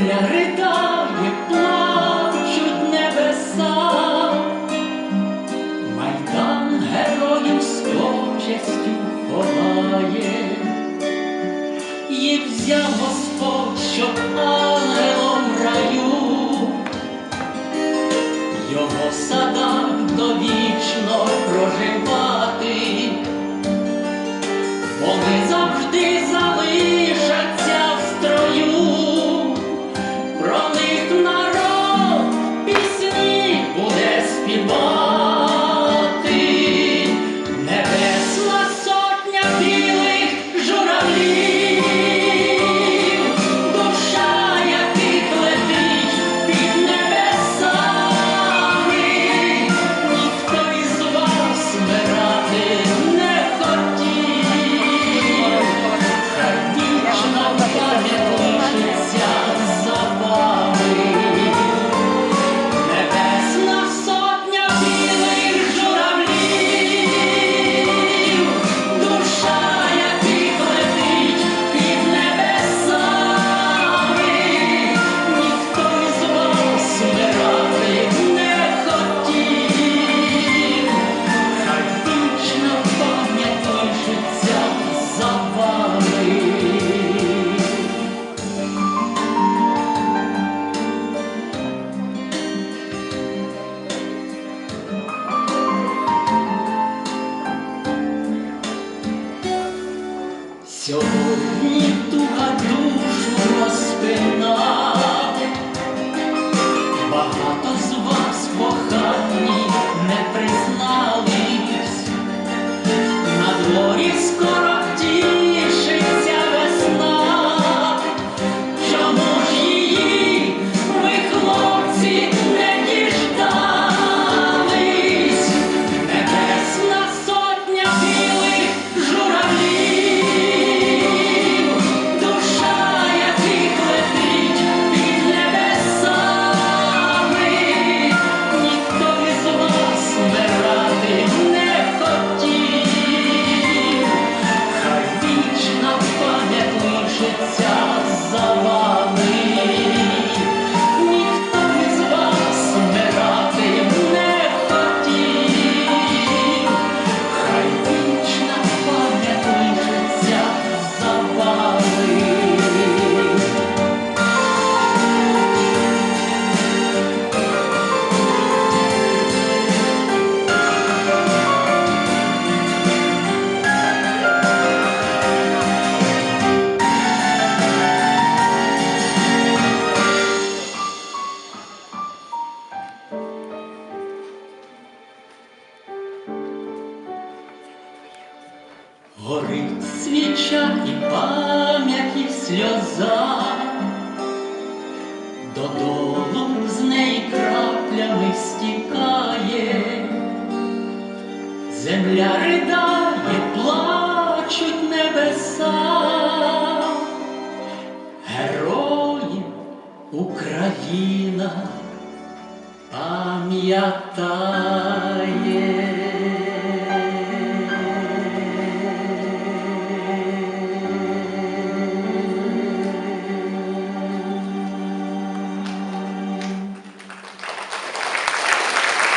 Земля ридає, плачуть небеса, майдан героїв з почестю ховає, їх взяв Господь, щоб ангелом раю, його садах довічно проживати, вони завжди залишили. Сьогодні туга душу розпина, багато зустріч. Горить свіча і пам'яті сльоза, додолу з неї краплями стікає, земля ридає, плачуть небеса, героїв Україна пам'ятає.